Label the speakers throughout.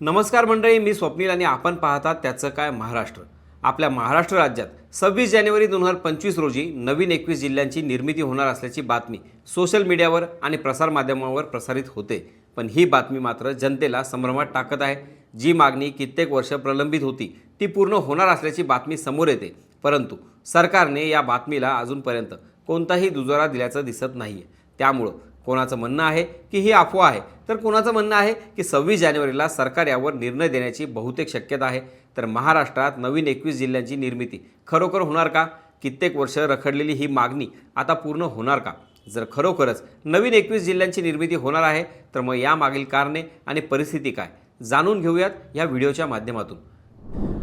Speaker 1: नमस्कार मंडळी मी स्वप्नील आणि आपण पाहतात त्याचं काय महाराष्ट्र. आपल्या महाराष्ट्र राज्यात सव्वीस जानेवारी दोन हजार पंचवीस रोजी नवीन एकवीस जिल्ह्यांची निर्मिती होणार असल्याची बातमी सोशल मीडियावर आणि प्रसारमाध्यमांवर प्रसारित होते. पण ही बातमी मात्र जनतेला संभ्रमात टाकत आहे. जी मागणी कित्येक वर्ष प्रलंबित होती ती पूर्ण होणार असल्याची बातमी समोर येते. परंतु सरकारने या बातमीला अजूनपर्यंत कोणताही दुजोरा दिल्याचं दिसत नाही आहे त्यामुळं कोणाचं म्हणणं आहे की ही अफवा आहे? तर कोणाचं म्हणणं आहे की सव्वीस जानेवारीला सरकार यावर निर्णय देण्याची बहुतेक शक्यता आहे. तर महाराष्ट्रात नवीन एकवीस जिल्ह्यांची निर्मिती खरोखर होणार का? कित्येक वर्ष रखडलेली ही मागणी आता पूर्ण होणार का? जर खरोखरच नवीन एकवीस जिल्ह्यांची निर्मिती होणार आहे तर मग यामागील कारणे आणि परिस्थिती काय? जाणून घेऊयात या व्हिडिओच्या माध्यमातून.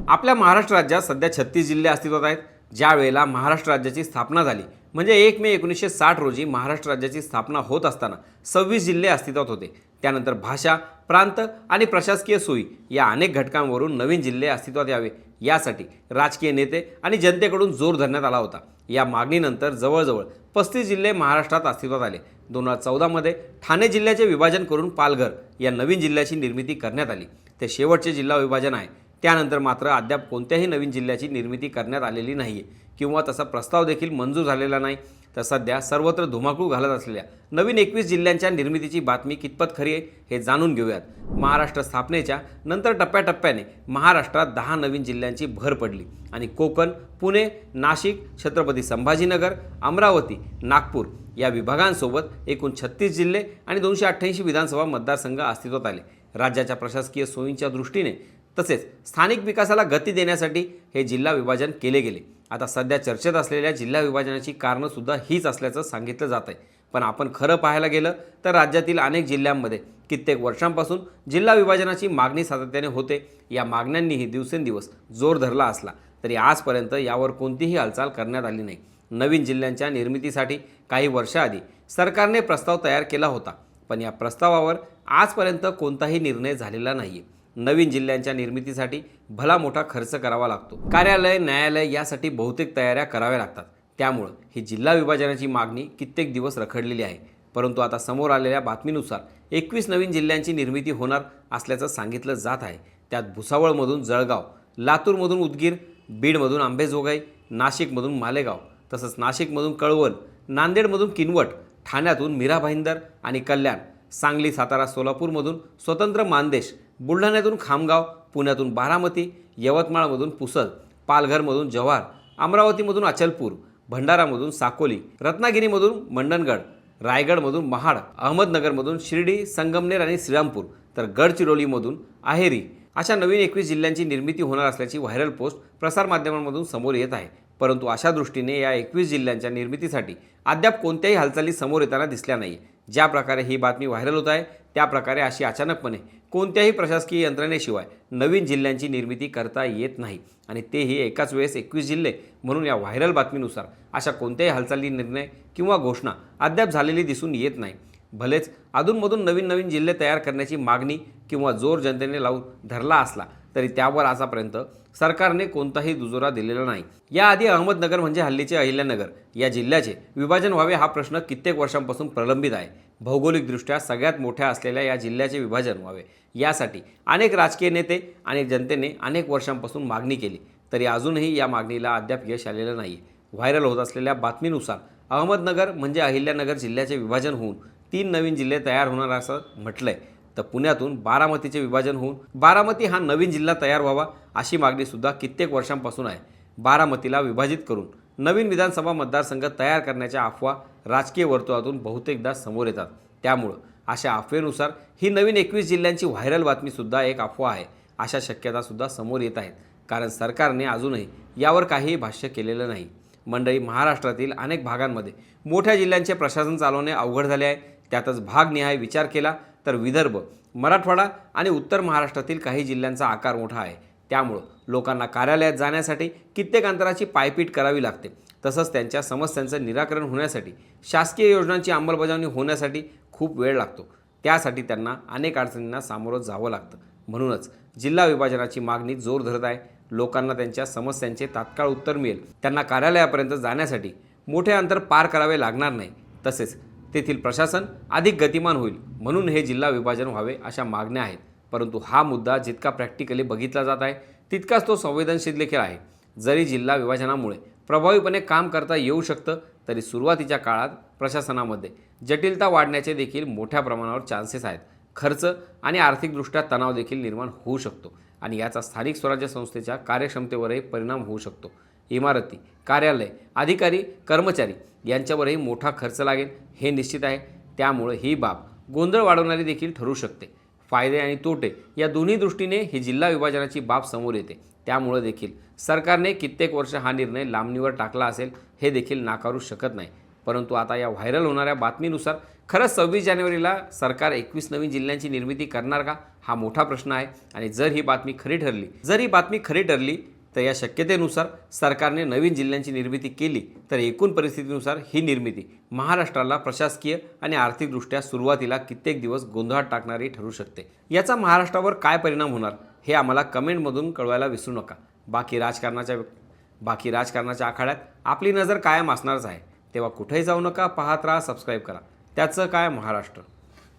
Speaker 1: आपल्या महाराष्ट्र राज्यात सध्या छत्तीस जिल्हे अस्तित्वात आहेत. ज्या वेळेला महाराष्ट्र राज्याची स्थापना झाली म्हणजे एक मे एकोणीसशे साठ रोजी महाराष्ट्र राज्याची स्थापना होत असताना सव्वीस जिल्हे अस्तित्वात होते. त्यानंतर भाषा प्रांत आणि प्रशासकीय सोयी या अनेक घटकांवरून नवीन जिल्हे अस्तित्वात यावे. यासाठी राजकीय नेते आणि जनतेकडून जोर धरण्यात आला होता. या मागणीनंतर जवळजवळ पस्तीस जिल्हे महाराष्ट्रात अस्तित्वात आले. दोन हजार चौदामध्ये ठाणे जिल्ह्याचे विभाजन करून पालघर या नवीन जिल्ह्याची निर्मिती करण्यात आली. ते शेवटचे जिल्हा विभाजन आहे. त्यानंतर मात्र अद्याप कोणत्याही नवीन जिल्ह्याची निर्मिती करण्यात आलेली नाही आहे किंवा तसा प्रस्ताव देखील मंजूर झालेला नाही. तर सध्या सर्वत्र धुमाकूळ घालत असलेल्या नवीन एकवीस जिल्ह्यांच्या निर्मितीची बातमी कितपत खरी आहे हे जाणून घेऊयात. महाराष्ट्र स्थापनेच्या नंतर टप्प्याटप्प्याने महाराष्ट्रात दहा नवीन जिल्ह्यांची भर पडली. आणि कोकण पुणे नाशिक छत्रपती संभाजीनगर अमरावती नागपूर या विभागांसोबत एकूण छत्तीस जिल्हे आणि दोनशे अठ्ठ्याऐंशी विधानसभा मतदारसंघ अस्तित्वात आले. राज्याच्या प्रशासकीय सोयींच्या दृष्टीने तसेच स्थानिक विकासाला गती देण्यासाठी हे जिल्हा विभाजन केले गेले. आता सध्या चर्चेत असलेल्या जिल्हा विभाजनाची कारणंसुद्धा हीच असल्याचं सांगितलं जात आहे पण आपण खरं पाहायला गेलं तर राज्यातील अनेक जिल्ह्यांमध्ये कित्येक वर्षांपासून जिल्हा विभाजनाची मागणी सातत्याने होते. या मागण्यांनीही दिवसेंदिवस जोर धरला असला तरी आजपर्यंत यावर कोणतीही हालचाल करण्यात आली नाही. नवीन जिल्ह्यांच्या निर्मितीसाठी काही वर्षाआधी सरकारने प्रस्ताव तयार केला होता. पण या प्रस्तावावर आजपर्यंत कोणताही निर्णय झालेला नाही आहे नवीन जिल्ह्यांच्या निर्मितीसाठी भला मोठा खर्च करावा लागतो. कार्यालय न्यायालय यासाठी बहुतेक तयाऱ्या कराव्या लागतात. त्यामुळं ही जिल्हा विभाजनाची मागणी कित्येक दिवस रखडलेली आहे. परंतु आता समोर आलेल्या बातमीनुसार एकवीस नवीन जिल्ह्यांची निर्मिती होणार असल्याचं सांगितलं जात आहे. त्यात भुसावळमधून जळगाव लातूरमधून उदगीर बीडमधून आंबेजोगाई नाशिकमधून मालेगाव तसंच नाशिकमधून कळवण नांदेडमधून किनवट ठाण्यातून मीरा भाईंदर आणि कल्याण सांगली सातारा सोलापूरमधून स्वतंत्र मानदेश बुलढाण्यातून खामगाव पुण्यातून बारामती यवतमाळमधून पुसद पालघरमधून जव्हार अमरावतीमधून अचलपूर भंडारामधून साकोली रत्नागिरीमधून मंडणगड रायगडमधून महाड अहमदनगरमधून शिर्डी संगमनेर आणि श्रीरामपूर तर गडचिरोलीमधून आहेरी अशा नवीन एकवीस जिल्ह्यांची निर्मिती होणार असल्याची व्हायरल पोस्ट प्रसारमाध्यमांमधून समोर येत आहे. परंतु अशा दृष्टीने या एकवीस जिल्ह्यांच्या निर्मितीसाठी अद्याप कोणत्याही हालचाली समोर येताना दिसल्या नाही ज्या प्रकारे ही बातमी व्हायरल होत आहे त्या प्रकारे अशी अचानकपणे कोणत्याही प्रशासकीय यंत्रणेशिवाय नवीन जिल्ह्यांची निर्मिती करता येत नाही. आणि तेही एकाच वेळेस एकवीस जिल्हे म्हणून या व्हायरल बातमीनुसार अशा कोणत्याही हालचाली निर्णय किंवा घोषणा अद्याप झालेली दिसून येत नाही. भलेच अधूनमधून नवीन नवीन जिल्हे तयार करण्याची मागणी किंवा जोर जनतेने लावून धरला असला तरी त्यावर आतापर्यंत सरकारने कोणताही दुजोरा दिलेला नाही. याआधी अहमदनगर म्हणजे हल्लीचे अहिल्यानगर या जिल्ह्याचे विभाजन व्हावे हा प्रश्न कित्येक वर्षांपासून प्रलंबित आहे. भौगोलिकदृष्ट्या सगळ्यात मोठ्या असलेल्या या जिल्ह्याचे विभाजन व्हावे. यासाठी अनेक राजकीय नेते आणि जनतेने अनेक वर्षांपासून मागणी केली तरी अजूनही या मागणीला अद्याप यश आलेलं नाही. व्हायरल होत असलेल्या बातमीनुसार अहमदनगर म्हणजे अहिल्यानगर जिल्ह्याचे विभाजन होऊन तीन नवीन जिल्हे तयार होणार असं म्हटलं आहे तर पुण्यातून बारामतीचे विभाजन होऊन बारामती हा नवीन जिल्हा तयार व्हावा अशी मागणीसुद्धा कित्येक वर्षांपासून आहे. बारामतीला विभाजित करून नवीन विधानसभा मतदारसंघ तयार करण्याच्या अफवा राजकीय वर्तुळातून बहुतेकदा समोर येतात. त्यामुळं अशा अफवेनुसार ही नवीन एकवीस जिल्ह्यांची व्हायरल बातमीसुद्धा एक अफवा आहे अशा शक्यतासुद्धा समोर येत आहेत. कारण सरकारने अजूनही यावर काहीही भाष्य केलेलं नाही. मंडळी महाराष्ट्रातील अनेक भागांमध्ये मोठ्या जिल्ह्यांचे प्रशासन चालवणे अवघड झाले आहे. त्यातच भागनिहाय विचार केला तर विदर्भ मराठवाडा आणि उत्तर महाराष्ट्रातील काही जिल्ह्यांचा आकार मोठा आहे. त्यामुळं लोकांना कार्यालयात जाण्यासाठी कित्येक अंतराची पायपीट करावी लागते. तसंच त्यांच्या समस्यांचं निराकरण होण्यासाठी शासकीय योजनांची अंमलबजावणी होण्यासाठी खूप वेळ लागतो. त्यासाठी त्यांना अनेक अडचणींना सामोरं जावं लागतं. म्हणूनच जिल्हा विभाजनाची मागणी जोर धरत आहे. लोकांना त्यांच्या समस्यांचे तात्काळ उत्तर मिळेल. त्यांना कार्यालयापर्यंत जाण्यासाठी मोठे अंतर पार करावे लागणार नाही. तसेच तेथील प्रशासन अधिक गतिमान होईल म्हणून हे जिल्हा विभाजन व्हावे अशा मागण्या आहेत. परंतु हा मुद्दा जितका प्रॅक्टिकली बघितला जात आहे तितकाच तो संवेदनशील देखील आहे. जरी जिल्हा विभाजनामुळे प्रभावीपणे काम करता येऊ शकतं तरी सुरुवातीच्या काळात प्रशासनामध्ये जटिलता वाढण्याचे देखील मोठ्या प्रमाणावर चान्सेस आहेत. खर्च आणि आर्थिकदृष्ट्या तणाव देखील निर्माण होऊ शकतो आणि याचा स्थानिक स्वराज्य संस्थेच्या कार्यक्षमतेवरही परिणाम होऊ शकतो. इमारती कार्यालय अधिकारी कर्मचारी यांच्यावरही मोठा खर्च लागेल हे निश्चित आहे. त्यामुळे ही बाब गोंधळ वाढवणारी देखील ठरू शकते. फायदे आणि तोटे या दोन्ही दृष्टीने ही जिल्हा विभाजनाची बाब समोर येते. त्यामुळे देखील सरकारने कित्येक वर्ष हा निर्णय लांबणीवर टाकला असेल हे देखील नाकारू शकत नाही. परंतु आता या व्हायरल होणाऱ्या बातमीनुसार खरंच सव्वीस जानेवारीला सरकार एकवीस नवीन जिल्ह्यांची निर्मिती करणार का हा मोठा प्रश्न आहे. आणि जर ही बातमी खरी ठरली जर ही बातमी खरी ठरली तर या शक्यतेनुसार सरकारने नवीन जिल्ह्यांची निर्मिती केली तर एकूण परिस्थितीनुसार ही निर्मिती महाराष्ट्राला प्रशासकीय आणि आर्थिकदृष्ट्या सुरुवातीला कित्येक दिवस गोंधळात टाकणारी ठरू शकते. याचा महाराष्ट्रावर काय परिणाम होणार हे आम्हाला कमेंटमधून कळवायला विसरू नका. बाकी राजकारणाच्या बाकी राजकारणाच्या आखाड्यात आपली नजर कायम असणारच आहे. तेव्हा कुठेही जाऊ नका पाहत राहा सबस्क्राईब करा. त्याचं काय महाराष्ट्र?